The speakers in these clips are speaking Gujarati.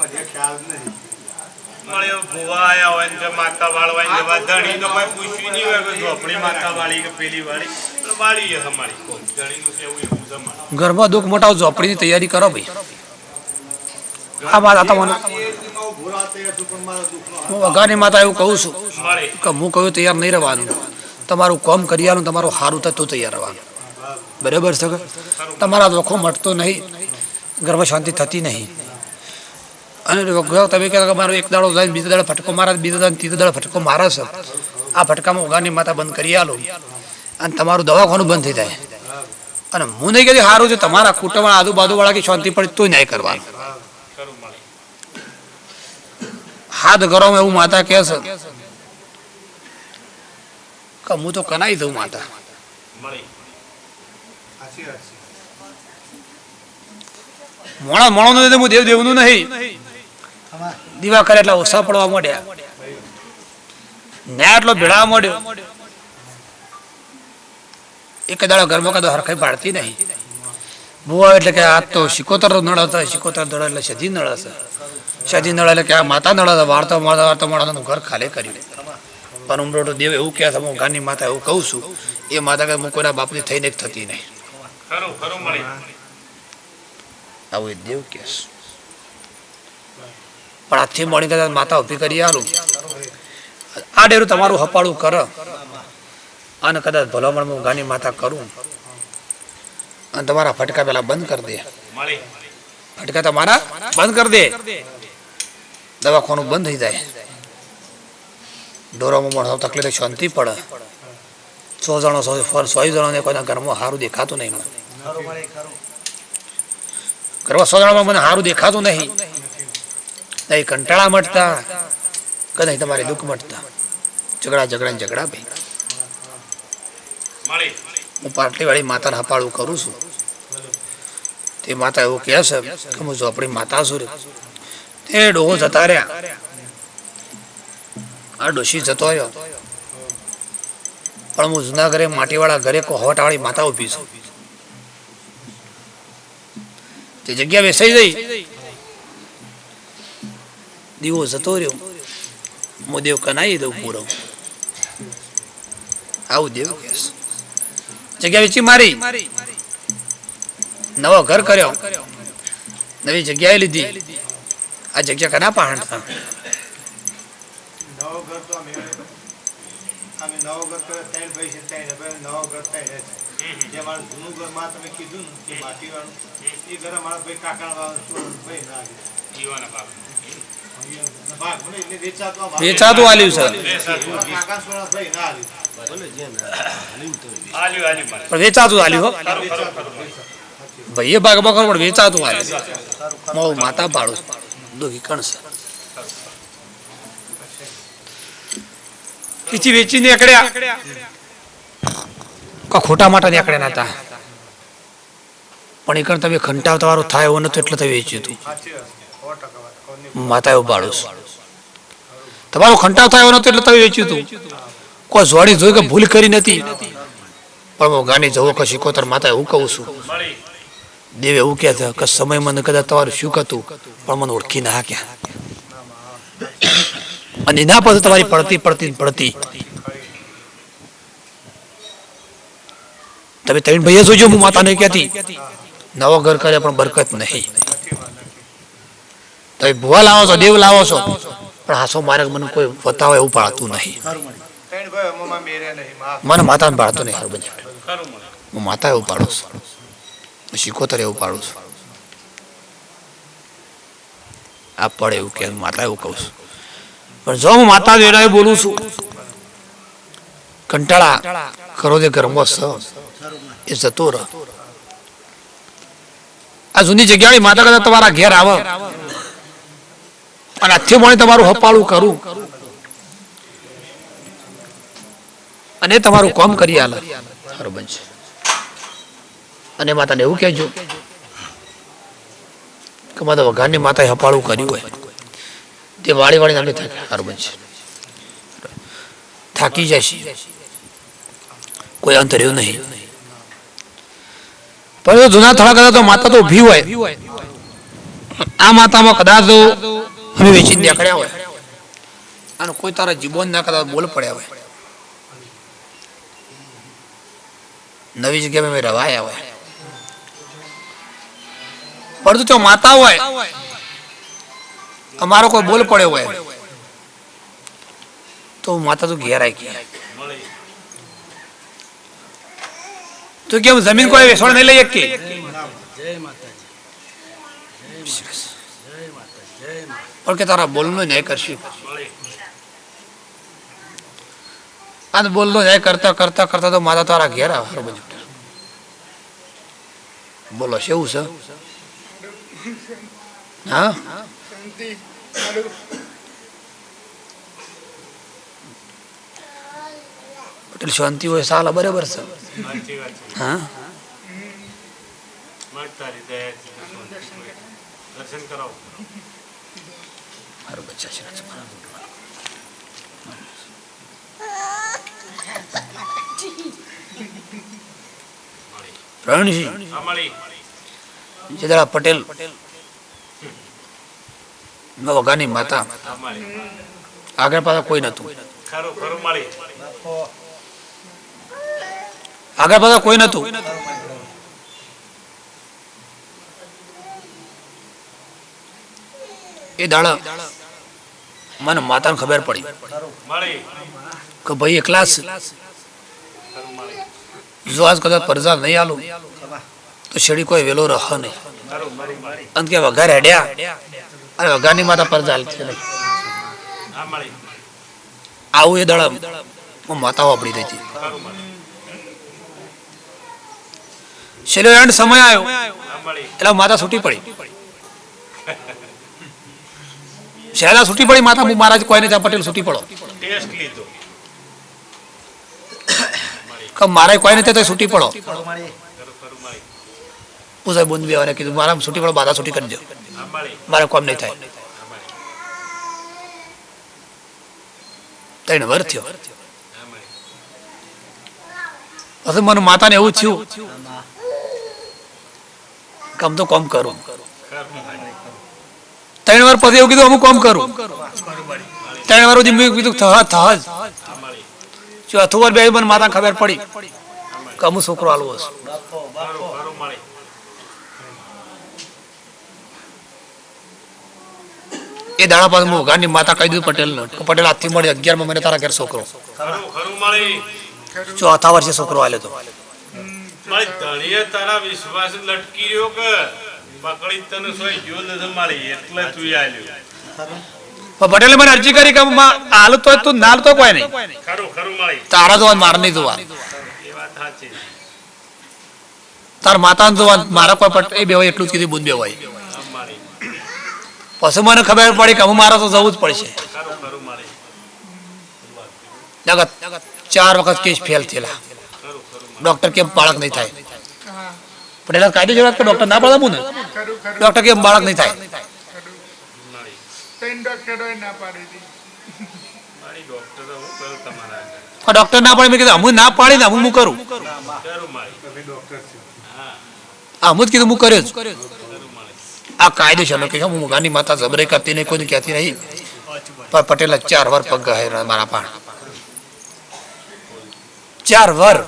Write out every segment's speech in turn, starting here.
મને ખ્યાલ નહીં. મળે ભૂવા આયા હોય ને માતા વાળવાની જવા ધણી તો કોઈ પૂછ્યું નહીં હોય કે ઝોપડી માતા વાળી કે પેલી વાળી. વાળી છે અમારી. ધણીનું કેવું એવું છે અમારે. ઘરમાં દુઃખ મોટા ઝોપડીની તૈયારી કરો ભાઈ. આ વાત હતા મને હું વઘાની માતા એવું કહું છું કે હું કહ્યું તૈયાર નહીં રહેવાનું. તમારું કોમ કરી આલું તમારું સારું થતું તૈયાર રહેવાનું. બરાબર છે તમારા દુઃખો મટતો નહીં. ગર્ભ શાંતિ થતી નહીં. અને તમે કહો મારો એક દાડો જાય બીજા દાડો ફટકો મારા, બીજા દાડો ત્રીજો દાડો ફટકો મારા છે. આ ફટકામાં ઉગાની માતા બંધ કરી આલો. અને તમારું દવાખાનું બંધ થઈ જાય. અને હું નહીં કહેતી સારું છે, તમારા કુટુંબ આજુબાજુવાળા કે શાંતિ પડે તોય નહીં કરવાનું. હાથ ગરમ એવું માતા કહે છે કે હું તો કનાઈ દઉં માતા. મોણા મોણો નું હું દેવ દેવનું નહીં. દીવા કરે એટલા ઓછા પડવા માંડ્યા. ન્યા એટલો ભેળા મળ્યો એક દાડો ઘરમાં કદો હરખાઈ પાડતી નહીં. ભૂવા એટલે કે આ તો શિકોતર નળ હતા શિકોતર નળ એટલે સજી નળ હશે સજી નળ એટલે કે આ માતા નળ હતા વાર્તા વાર્તા વાર્તા માણસનું ઘર ખાલી કર્યું. પણ ઉમરોટો દેવ એવું કહે છે હું ગાની માતા એવું કહું છું એ માતા કે હું કોઈના બાપની થઈને થતી નહીં. આવું એ દેવ કે છે. પણ હાથથી મળી કદાચ માતા ઊભી કરી આલું. આ ડેરું તમારું હપાળું કર. અને કદાચ ભલામણ હું ગાની માતા કરું. અને તમારા ફટકા પેલા બંધ કરી દે. ફટકા તમારા બંધ કરી દે. દવાખાનું બંધ થઈ જાય. ડોરામાં માણસો તકલીફ શાંતિ પડે. સો જણો સો સો જણોને કોઈના ઘરમાં સારું દેખાતું નહીં. મને ઘરમાં સો જણામાં મને સારું દેખાતું નહીં. નહીં કંટાળા મટતા કદાચ તમારે દુઃખ મટતા ઝઘડા ઝઘડા ઝઘડા ભાઈ. હું પાટલીવાળી માતાને હપાળું કરું છું. તે માતા એવું કહે છે કે હું ઝોપડી માતા છું તે ડોહો જતા રહ્યા. આ ડોશી જતો રહ્યો. પણ હું જૂના ઘરે માટીવાળા ઘરે કોહવટાવાળી માતા ઊભી છું. તે જગ્યા બેસાઈ જઈ દીવો જતો રહ્યો હું દેવ કનાઈ દઉં પૂરો આવું દેવ કહે છે જગ્યા વેચી મારી નવો ઘર કર્યો નવી જગ્યાએ લીધી આ જગ્યા કના પહાણ થા નવો ઘર તો અમે અમે નવો ઘર કરે ત્રણ ભાઈ છે ત્રણ હવે નવો ઘર ત્રણ છે જે મારું જૂનું ઘરમાં તમે કીધું ને માટી વાળું એ ઘર અમારા ભાઈ કાકા ભાઈ ના વેચાતું. આલ્યું મળે પણ વેચાતું આલ્યું હો. ખરું ખરું ખરું ભાઈ એ ભાગ બકર પણ વેચાતું આલ્યું. મારું માતા ભાડું દોહી કણ પીછી વેચીને એકડ્યા કા ખોટા માટે નીકળ્યા નતા પણ એ તમે ખંટાવતા તમારો થાય એવો નતો એટલે તમે વેચ્યું હતું. માતા ઉપાડું છું. તમારો ખંટાવ થયો નતો એટલે તમે વેચ્યું હતું કોઈ જોડી જોઈ કે ભૂલ કરી નથી. પણ હું ગાની જવો કે શીખોતર માતા હું કહું છું. દેવે એવું કહે છે કે સમય મને કદાચ તમારું શું હતું પણ મને ઓળખી ના ક્યાં અને એના પછી તમારી પડતી પડતી પડતી. તમે ત્રણ ભાઈએ જોજો, હું માતા નહીં કહેતી. નવો ઘર કરે પણ બરકત નહીં. તમે ભુવા લાવો છો, દેવ લાવો છો. પણ હાસો મારે મને કોઈ બતાવો એવું પાડતું નહીં. મને માતાને પાડતું નહીં હારું બને. હું માતા એવું પાડું છું. હું શીખોતર એવું પાડું છું. આ પડે એવું કે માતા એવું કહું છું. પણ જો હું માતા વેળાએ બોલું છું, કંટાળા કરો જે ગરમો સ એ જતો રહ. આ જૂની જગ્યાની માતા કદાચ તમારા ઘેર આવે. અને આજથી મળે તમારું હપાળું કરું. અને તમારું કામ કરી આલે. સારું બનશે. અને માતાને એવું કહેજો કે માતા વઘારની માતાએ હપાળું કર્યું હોય. તે વાળી વાળી નામની થાય સારું બનશે. થાકી જશે કોઈ અંત રહ્યું નહીં. પરંતુ જૂના થોડા કદાચ તો માતા તો ઊભી હોય. આ માતામાં કદાચ અમે વેચીને દેખાડ્યા હોય. અને કોઈ તારા જીવન ના કરતા બોલ પડ્યા હોય. નવી જગ્યાએ અમે રવાયા હોય. પરંતુ જો માતા હોય. અમારો કોઈ બોલ પડ્યો હોય. તો માતા તો ઘેર આવી ગયા. તો કેમ જમીન કોઈ વેસવાણ નહીં લઈ શકીએ જય કે તારા બોલનો ન્યાય કરશે. અને બોલનો ન્યાય કરતા કરતા કરતા તો માતા તારા ઘેર આવે બોલો, શેવું છે? હા? પટેલ શાંતિ હોય, સાલા, બરાબર છે? છે. હા મારું બચ્ચા છે પ્રવીણસિંહ હા પટેલ. વગાની માતા. આગળ પાછળ કોઈ નતું આગળ પાછળ કોઈ નતું એ દાડા. મને માતાને ખબર પડી કે ભાઈ એકલા જ આજ કદાચ પરજા નહીં આલું, તો શેડી કોઈ વેલો રહ નહીં. અને કે વઘાર હેડ્યા. અને વઘારની માતા પરજા હાલતી નહીં આવું એ દાડા હું માતા વાપરી રહી હતી. છેલ્લો એન્ડ સમય આવ્યો. એટલે માતા છૂટી પડી. શહેલા છૂટી પડી માતા હું મહારાજ કોઈને ત્યાં પટેલ છૂટી પડો. ટેસ્ટ લીધો. કે મારે કોઈને ત્યાં છૂટી પડો. પૂજા પૂછાય બોંધ બેવાને કીધું મારા છૂટી પડો બાધા છૂટી કરી દો મારે કોમ નહીં થાય. ત્રણ વર થયો. પછી મને માતાને એવું થયું કામ તો કોમ કરું. ત્રણ વાર પછી એવું કીધું, અમુક કામ કરું. ત્રણ વાર સુધી કીધું થહ થહ જ. અથું વાર બે મને માતા ખબર પડી કે અમુક છોકરો આલવો મળી એ દાણા પાસે ગાંધી માતા કહી દીધું પટેલ કે પટેલ હાથથી મળી, અગિયારમાં મને તારા ઘેર છોકરો. ચોથા વર્ષે છોકરો આલ્યો તો. તારા વિશ્વાસ લટકી રહ્યો કે? પકડી તને સોય જો નથી મળી એટલે તું આલ્યો. પટેલે મને અરજી કરી કે હાલ તો તો કોઈ નહીં. તારા જોવા માર નહીં જોવા. એ વાત સાચી. તાર માતા જોવા મારા કોઈ પટ એ બે હોય એટલું જ કીધું બુંદ બે હોય. પછી મને ખબર પડી કે હું મારા તો જવું જ પડશે. ચાર વખત કેસ ફેલ થયેલા. ડોક્ટર કેમ બાળક નહીં થાય? પટેલ કાયદેસર વાત કે ડોક્ટર ના પાડે ને ડોક્ટર કે બાળક નહીં થાય. ડોક્ટર હું કરું તમારા આગળ? પણ ડોક્ટર ના પાડે મેં કીધું હું ના પાડી ને હું હું કરું. હા. આ હું જ. કીધું હું કર્યો આ કાયદેસર કે હું ગાની માતા જબરે કરતી નહીં કોઈ કહેતી નહીં. પણ પટેલ ચાર વાર પગ ગહે મારા પણ ચાર વાર.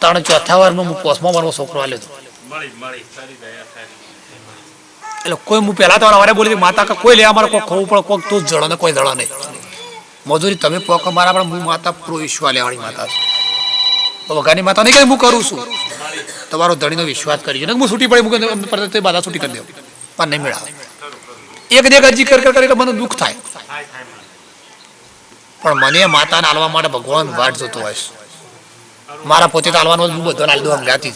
ત્રણ ચોથા વારમાં હું પોસમાં મારો છોકરો આલ્યો હતો. એટલે કોઈ હું પહેલા તો વારે બોલી માતા કે કોઈ લે અમારે કોઈ ખવું પણ કોઈ તું જડો ને કોઈ જડો નહીં. મજૂરી તમે પોક મારા પણ હું માતા પ્રો વિશ્વાસ લેવાની માતા છું. તો વગાની માતા નહીં કે હું કરું છું. તમારો ધણીનો વિશ્વાસ કરી ને હું છૂટી પડી મૂકે તે બાધા છૂટી કરી દઉં પણ નહીં મેળાવે. એક ને એક અરજી કર કર મને દુઃખ થાય. પણ મને માતાને આલવા માટે ભગવાન વાટ જોતો હોય છે. મારા પોતે તો આલવાનો હું બધો આલ દઉં છે.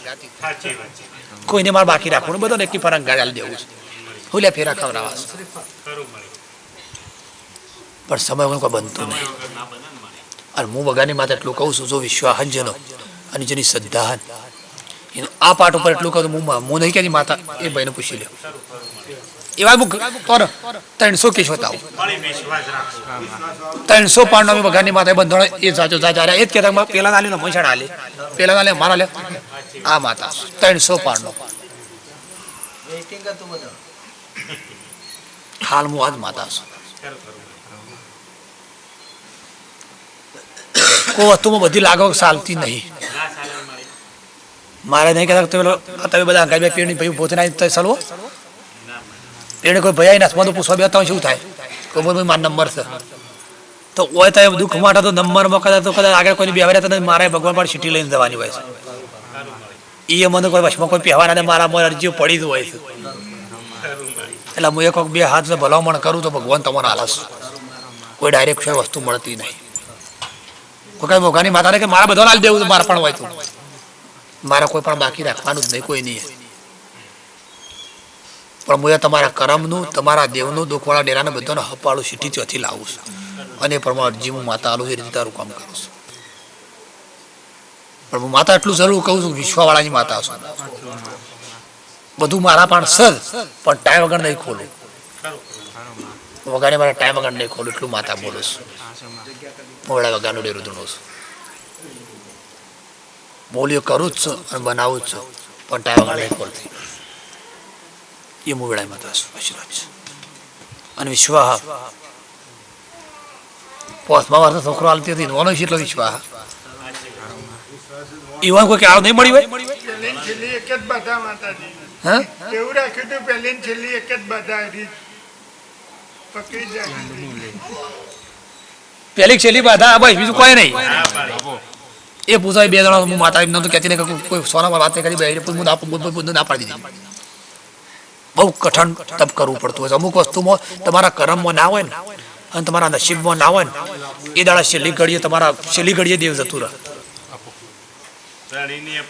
કોઈને મારે બાકી રાખવું બધાને એકી ફરક ગાડી આલી દેવું છે. હું લે ફેરા મળી. પણ સમય કોઈ બનતું નહીં. અને હું બગાની માતા એટલું કહું છું જો વિશ્વાહન જનો અને જેની શ્રદ્ધા હન એનું આ પાઠ ઉપર એટલું કહું હું હું નહીં કહેતી માતા એ ભાઈને પૂછી લે એવા બુક તોર ત્રણસો કેસ બતાવું. ત્રણસો પાઉન્ડ ભગવાનની માતા બંધોળે એ સાચો સાચા એ જ કહેતા પેલા નાલી મસાણ હાલે પેલા નાલે મારા લે. આ માતા ત્રણસો પાંડવ હાલ હું આજ માતા ખરું કોઈ બધી લાગો ચાલતી નહીં. મારી નહીં કહેતા કે તમે બધા અંગાઈ બે પેણી ભાઈ પોતે ના ચાલવો પેણે કોઈ ભયા નાસમાં તો પૂછવા બે તો શું થાય? કોઈ બોલ મારો નંબર છે. તો ઓય તો દુઃખ માટે તો નંબરમાં કદાચ તો કદાચ આગળ કોઈની બેવારે તો મારે ભગવાન પર સીટી લઈને જવાની હોય છે. એ મને કોઈ વશમાં કોઈ પહેવાના ને મારા મોર અરજીઓ પડી જ હોય છે. એટલે હું એક બે હાથ ભલામણ કરું તો ભગવાન તમને આલસ કોઈ ડાયરેક્ટ કોઈ વસ્તુ મળતી નહીં. કોઈ કઈ મોઘાની માતાને કે મારા બધો લાલ દેવું તો મારા પણ હોય તું. મારા કોઈ પણ બાકી રાખવાનું જ નહીં, કોઈ નહીં. પણ હું તમારા કરમનું, તમારા દેવનું દુઃખવાળા ડેરાને બધાને હપાળું સીટી ચોથી લાવું છું. અને પ્રમાણે હું માતા આલું એ રીતે તારું કામ કરું છું. પણ હું માતા એટલું જરૂર કહું છું વિશ્વાવાળાની માતા છું. બધું મારા પણ સર પણ ટાઈમ વગર નહીં ખોલું. વગાડે મારા ટાઈમ વગર નહીં ખોલું, એટલું માતા બોલું છું. મોડા વગાડનું ડેરું ધૂણું છું. બોલ્યો કરું જ છું અને બનાવું જ છું, પણ ટાઈમ વગર નહીં ખોલતી. આશીર્વાદ છે. અને વિશ્વાહ. પોસમાં વર્ષ છોકરો હાલતી હતી નોનો છે એટલો વિશ્વાહ. ઈવાન કોઈ કે આવ નહીં મળી હોય? છેલ્લી એક જ બધા માતાજી. હા? એવું રાખ્યું હતું પહેલી છેલ્લી એક જ બધા પકડી જાય પેલી છેલ્લી બાધા ભાઈ બીજું કોઈ નહીં. એ પૂછાય બે જણા હું માતા એમ નતું કહેતી નહીં કે કોઈ સોનામાં વાત કરી બે હું ના પાડી દીધી. બહુ કઠણ તપ કરવું પડતું હોય અમુક વસ્તુમાં તમારા કર્મમાં ના હોય ને, અને તમારા નસીબમાં ના હોય ને, એ દાડા છેલ્લી ઘડીએ તમારા, છેલ્લી ઘડીએ દેવ જતું રહે.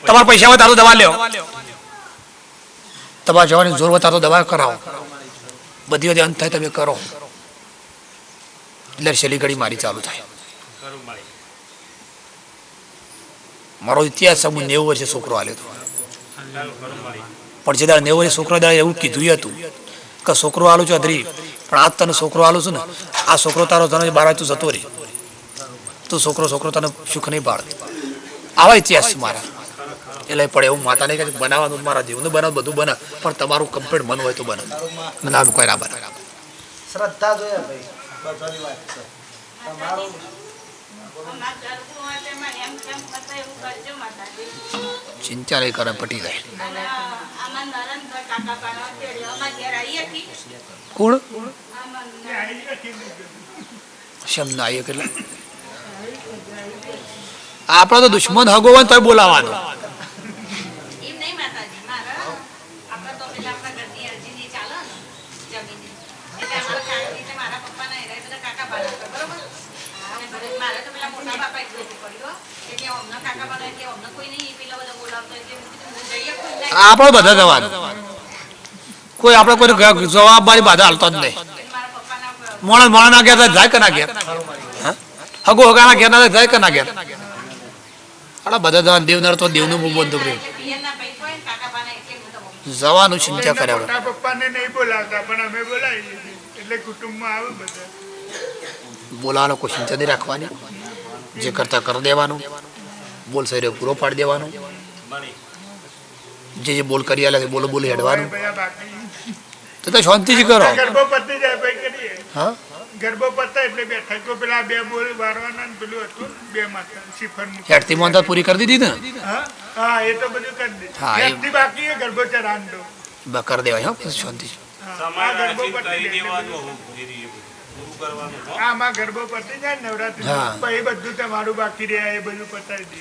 તમારા પૈસા તારું દવા લ્યો. તમારા જવાની જોર તારો દવા કરાવો. બધી બધી અંત થાય તમે કરો. એટલે છેલ્લી ઘડી મારી ચાલુ થાય. મારો ઇતિહાસ હું નેવું વર્ષે છોકરો આલ્યો હતો. પણ જે દાડે નેવું છોકરા દાડે એવું કીધું હતું. કે છોકરો આલું છું અધરી, પણ આજ તને છોકરો આલું છું ને, આ છોકરો તારો તને બાર તું જતો રહી. તું છોકરો છોકરો તને સુખ નહીં પાડે. આવા ઇતિહાસ મારા. એટલે પડે એવું માતાને કહે બનાવવાનું મારા જીવનું બનાવ, બધું બને પણ તમારું કમ્પ્લીટ મન હોય તો બને. મને કોઈ ના બને શ્રદ્ધા જોઈએ ભાઈ. ચિંતા નહીં કરે પટી જાય કોણ? શમ ના કેટલા? આપણો તો દુશ્મન હગો હોય ને બોલાવાનો એમ નહીં માતાજી મારા આપણે તો પેલા આપણા ઘરની અરજીની ચાલે ને જમીનની એટલે અમારા કાકી એટલે મારા પપ્પાના એરા બધા કાકા પાડા હતા, બરોબર અને ભલે મારે તો પેલા મોટા બાપા એટલે પડ્યો એટલે અમને કાકા પાડા એટલે અમને કોઈ નહીં એ પેલા બધા બોલાવતા એટલે હું કીધું હું જઈએ કોઈ નહીં આપણે બધા જવાનું. કોઈ આપણે કોઈ જવાબ મારી બાધા હાલતો જ નહીં. મોણા મોણા ના ઘેર જાય કે ના હા? હગો ઘેર ના જાય કે ના ઘેર. આપણા બધા જવાનું દેવનાર તો દેવનું બહુ બંધ કર્યું એટલે પિયરના પૈસા હોય ને કાકા પાના એટલે હું તો જવાનું ચિંતા કર્યા. પપ્પાને નહીં બોલાવતા પણ અમે બોલાવી એટલે કુટુંબમાં આવે બધા. બોલાવાનો કોઈ ચિંતા નહીં રાખવાની. જે કરતા કરી દેવાનું. બોલ શરીર પૂરો પાડી દેવાનો. જે જે બોલ કરી આલે તે બોલો બોલી હેડવાનું. ભાઈ બાકી. તો તો શાંતિથી કરો. ગરબો પતી જાય ભાઈ કરીએ હા? ગરબો પતા એટલે બેઠા તો પેલા બે બોલ વારવાના ને પેલું હતું ને, બે માતા શિફર હેડતી મોંધા પૂરી કરી દીધી ને? હા? હા એ તો બધું કરી દે હા, એ- બેઠતી બાકી એ ગરબો ચરાંડો બસ કરી દેવાય હા પછી શાંતિ હા, આ સમાજ ગરબો વાંચી પતી કહી જાય એટલે દેવાનું હું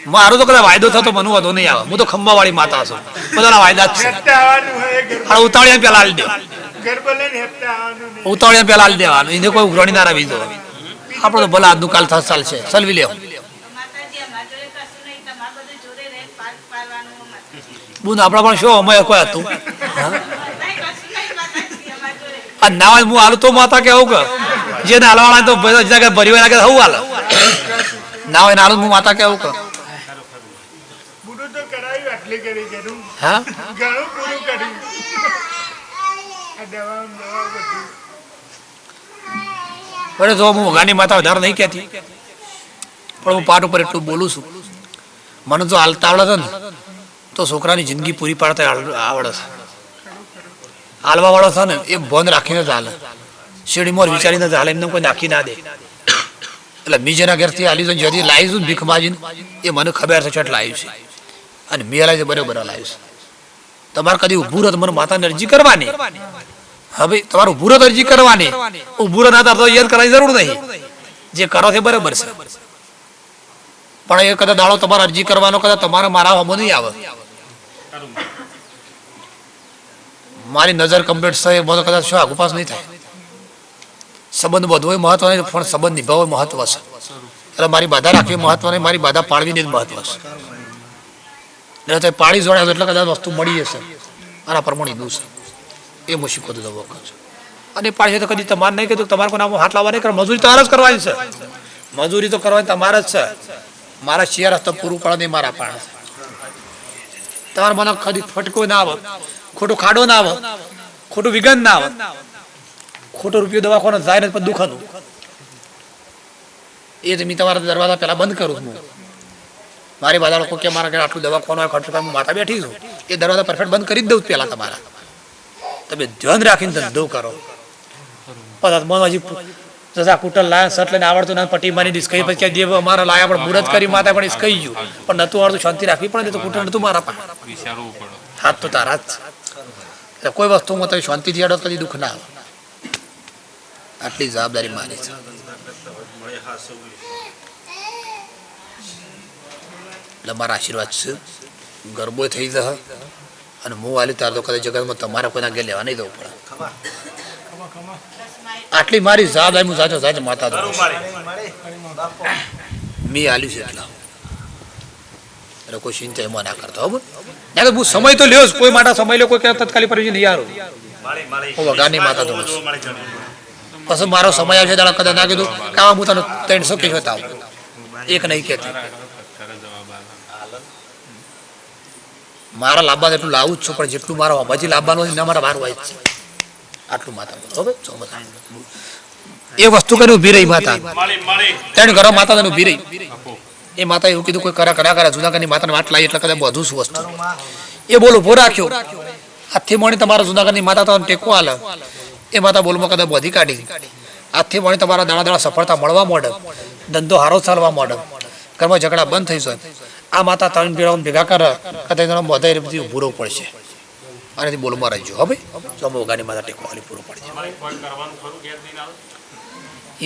મારો તો કદાચ વાયદો થતો મને વધુ નહીં આવે. હું તો ખંભા વાળી માતા છું. બધાના વાયદા જ છે. ઉતાવળિયા પેલા હાલી દે. ગરબો લઈને હેઠતા આવવાનું નહીં. ઉતાવળિયા પેલા હાલી દેવાનું. એને કોઈ ઉઘરણી ના રવી દો આપણે તો ભલે આજનું કાલ થશે ચાલશે સલવી લેવું માતાજી અમારા જોડે કશું નહીં તમારા બધું જોડે રહે પાર પાડવાનું માતાજી બુન આપણા પણ શું અમે કોઈ હતું આ ના હું હાલ તો માતા કેવું કે? જે ના હાલવાના તો બધા જગ્યાએ ભરી હોય લાગે હું હાલ. ના હોય ના હું માતા કેવું કે પૂરું તો કરાયું આટલી કરી ઘરું હા? ઘણું પૂરું કર્યું. આ દવા દવા બધું. બરે જો હું ગાની માતા વધારે નહીં કહેતી પણ હું પાઠ ઉપર એટલું બોલું છું. મને જો હાલતા આવડે ને તો છોકરાની જિંદગી પૂરી પાડતા આવડ- આવડે છે. હાલવા વાળો છે ને એ બંધ રાખીને જ હાલે. શેરડીમાં વિચારીને હાલે, એમને કોઈ નાખી ના દે. એટલે મી જેના ઘેરથી હાલી તો જ્યાંથી લાવી છું ભીખ માજીને એ મને ખબર છે છટ લાવ્યું છે. અને મેં લાવી બરોબર લાવ્યું છે. તમારે કદી ઉભું તો મને માતાને અરજી કરવાની. હવે તમારું ઊભું રહે અરજી કરવાની. ઊભું રહે ના તો યાદ કરવાની જરૂર નહીં. જે કરો છે બરાબર છે. પણ એ કદાચ દાડો તમારે અરજી કરવાનો, કદાચ તમારે મારા હમો નહીં આવે. મારી નજર કમ્પ્લીટ થાય મને કદાચ શું આગુપાસ નહીં થાય. સંબંધ બધો હોય મહત્વ નહીં પણ સંબંધ નિભાવવો મહત્વ છે. એટલે મારી બાધા રાખવી મહત્વ નહીં મારી બાધા પાળવીની જ મહત્વ છે. એટલે તે પાડી જોડે એટલે કદાચ વસ્તુ મળી જશે. આના પ્રમાણે દૂર છે. એ મુસીબત તો છે અને પાડી તો કદી તમારે નહીં કીધું તમારે કોઈ હાથ લાવવા નહીં કરે મજૂરી તમારે જ કરવાની છે. મજૂરી તો કરવાની તમારે જ છે. મારા શિયાર હસ્તક પૂરું પડે નહીં, મારા પાણા તમારે મને કદી ફટકો ના આવે ખોટું ખાડો ના આવે ખોટું વિઘન ના આવે ખોટો રૂપિયો દવાખાનો જાય ને પણ દુખાનું એ તો મેં તમારા દરવાજા પહેલા બંધ કરું હું. મારી બધા લોકો કે મારા ઘરે આટલું દવાખાનું હોય ખર્ચો હું માથા બેઠી છું. એ દરવાજા પરફેક્ટ બંધ કરી જ દઉં પહેલા તમારા. તમે ધ્યાન રાખીને ધંધો કરો. પછી મને હજી જસા કુટલ લાયા શર્ટ લઈને આવડતું ના પટ્ટી મારી દીસ કઈ પછી દેવ અમારા લાયા પણ મુરત કરી માતા પણ કહી ગયું. પણ નતું આવડતું શાંતિ રાખવી પડે તો કુટલ નતું મારા પાસે. હાથ તો તારા જ કોઈ વસ્તુમાં તમે શાંતિથી અડો કદી દુઃખ ના આવે. આટલી જવાબદારી મારી છે. એટલે મારા આશીર્વાદ છે. ગરબો થઈ જશે અને હું વાલી તાર તો કદાચ જગતમાં તમારે કોઈના ઘેર લેવા નહીં દઉં પડે આટલી મારી જવાબદારી હું સાચો સાચો માતા દઉં મેં આલ્યું છે એટલા. એટલે કોઈ ચિંતા એમાં ના કરતો હવે ના તો હું સમય તો લ્યો કોઈ માટે સમય લ્યો કોઈ તત્કાલી પરિચય નહીં આરો મારી હું વગાની માતા મારી જમીન. પછી મારો સમય આવશે દાડા કદાચ ના કીધું કામ હું તને ત્રણસો કે હતા એક નહીં કહેતી. મારા લાંબા એટલું લાવું જ છું, પણ જેટલું મારો હજી લાંબાનું હોય ને મારા બહાર હોય છે. આટલું માતા. એ વસ્તુ કરીને ઊભી રહી માતા. ત્રણ ઘરો માતા તને ઊભી રહી. એ માતા એવું કીધું, કોઈ કરા કરા કરા, જુનાગઢની માતાને વાટ લાવી, એટલે કદાચ બધું શું વસ્તુ. એ બોલ, ઊભો રાખ્યો. હાથથી મળી તમારા જુનાગઢની માતા તમને ટેકો આલે. એ માતા બોલમાં કદાચ બધી કાઢી. આજથી મણી તમારા દાણા દાણા સફળતા મળવા માંડે. ધંધો હારો ચાલવા માંડે. ઘરમાં ઝઘડા બંધ થઈ જાય. આ માતા ત્રણ ભેળા ભેગા કરે કદાચ એનો બધા પડશે. અને બોલમાં રહેજો હવે ઓગાની માતા ટેકો આલી પૂરો પડશે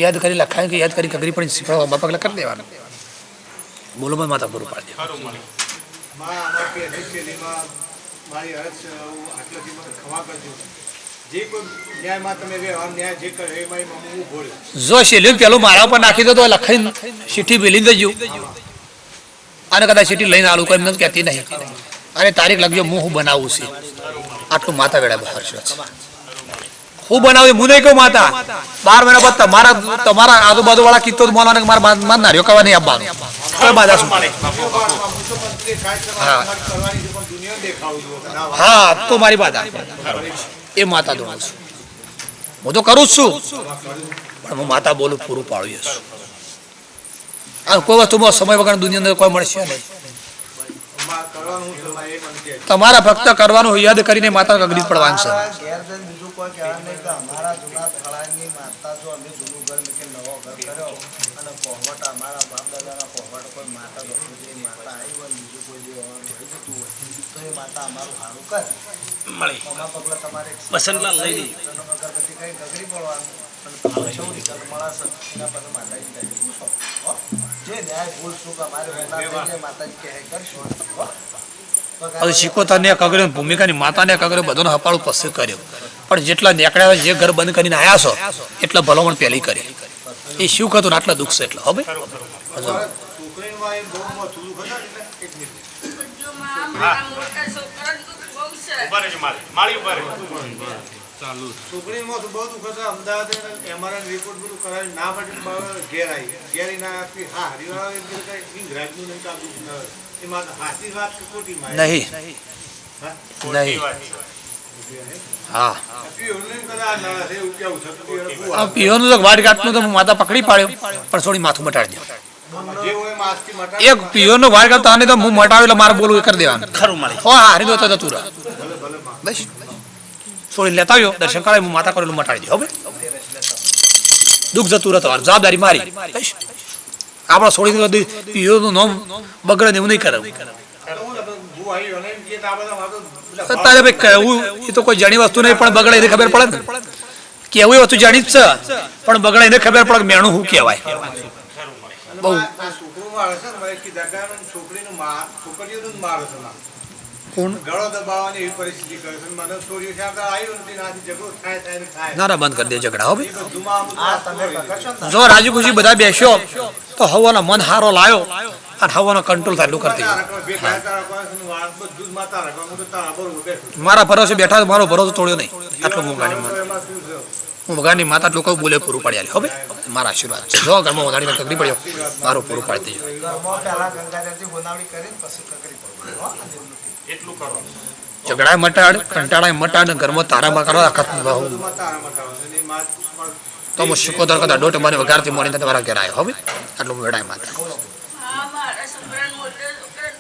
યાદ કરી લખાય કે યાદ કરી કગરી પણ શીખવાડવા પગલા કરી દેવાના. બોલોમાં માતા પૂરું પાડજે. મારી માં છે, હું આટલાથી ક્ષમા કરજો. જે શેલ્યું પેલું મારા ઉપર નાખી દો તો લખીને ચીઠી મેલી દેજો. અને કદાચ ચીઠી લઈને આલું કોઈ એમને કહેતી નહીં. અને તારીખ લખજો હું હું બનાવું છું. આટલું માતા વેળા બહાર છે. હું બનાવું હું નહીં કહું માતા. બાર મહિના બાદ તમારા તમારા આજુબાજુ વાળા કીધો મોલાને મારા નાર્યો કવા નહીં આપવાનું. હું. હા તો મારી બાધા એ માતા દોડું છું. હું તો કરું જ છું, પણ હું માતા બોલું પૂરું પાડું છું. આ કોઈ વસ્તુમાં સમય વગર દુનિયાની કોઈ મળશે નહીં. તમારા ભક્ત કરવાનું યાદ કરીને માતા અગ્નિ પડવાનું છે અમારા ઘેર જઈને બીજું કોઈ કહેવાનું નહીં કે અમારા જૂના થળાની માતા જો અમે જૂનું ઘર મૂકીને નવો ઘર કર્યો અને કોહવટ અમારા બાપ દાદાના કોહવટ કોઈ માતા દસમી જેવી માતા આવી હોય ને બીજું કોઈ દેવાનું થઈ જતું હોય તો એ માતા અમારું સારું કરે મળી અમારા પગલા તમારે વસંતલાલ લઈ લઈ અને અગરબત્તી કઈ ગગડી પડવાનું અને તમારે શું રિઝલ્ટ મળશે એના પછી માતાજી કહે પૂછો હો? જે ન્યાય ભૂલ શું કે અમારે વહેલા થઈ જાય વસંતલાલ લઈ હો? હવે શીખોતરને કગરે ભૂમિકાની માતાને કગરે બધાનો હપાળું પસંદ કર્યો. પણ જેટલા નીકળ્યા જે ઘર બંધ કરીને આવ્યા છો એટલા ભલામણ પહેલી કરી. એ શું કહેતું ને આટલા દુઃખ છે એટલે હવે છોકરીમાં એમ બહુ મોથું ખબર એટલે એક મિનિટ જો માં મારા મોટા છોકરાને દુઃખ બહુ છે ઊભા રહેજો ઉપર. ચાલુ. ઊભા રહેજો તો બહુ દુઃખ હતું અમદાવાદ એમઆરઆઈ રિપોર્ટ બધું કરાવી ના માટે ઘેર આવી ઘેર ના આપી હા હરિવાળા એમ કે ઇંગ્રાજનું નહીં ચાલતું ન હોય. એમાં હાથી વાત કે ખોટી માં નહીં. નહીં. હા. પીઓનું તો પીઓને પીવાનું વાટ ગાંઠનું તો હું માતા પકડી પાડ્યો પણ થોડી માથું મટાડી દે. જે હોય એમાં આજથી મટાડી. એક વાટ ગાંઠ આને તો હું મટાવ્યું એટલે મારે બોલવું એ કરી દેવાનું. ખરું મારી હો હારી દો તો તું બસ છોડીને લેતા આવ્યો દર્શન કરાવી હું માતા કરેલું મટાડી દે હવે દુઃખ જતું રહે તમારું જવાબદારી મારી. આપણો છોડી પીઓનું નામ બગડે ને એવું નહીં કરાવું તારે ભાઈ કહેવું એ તો કોઈ જાણી વસ્તુ નહીં પણ બગડે એને ખબર પડે ને. કેવું એ વસ્તુ જાણી જ છે પણ બગડે એને ખબર પડે મેણું શું કહેવાય. બહુ. મારે મારે છોકરીનું મા- છોકરીઓનું જ મારે ને ને બંધ કરી દે ઝઘડા હો જો રાજી ખુશી બધા બેસ્યો તો હવાનો મન હારો લાયો અને હવાનો કંટ્રોલ થાય એટલું કરતી. મારા ભરોસે બેઠા મારો ભરોસો તોડ્યો નહીં. આટલું છે? હું ભગવાનની માતા લોકો બોલે પૂરું પાડી આલી હવે મારા આશીર્વાદ છે. જો ઘરમાં વધારી કકડી પડ્યો મારું પૂરું પાડી દેજો. એટલું કરો. ઝઘડાય મટાડ કંટાળાય મટાડ ઘરમાં તારામાં કરો આખા તો હું શીખો કરતા દોઢ મારી વગાડતી મળીને તમારા ઘેર આવ્યો હવે આટલું વેડાય માતા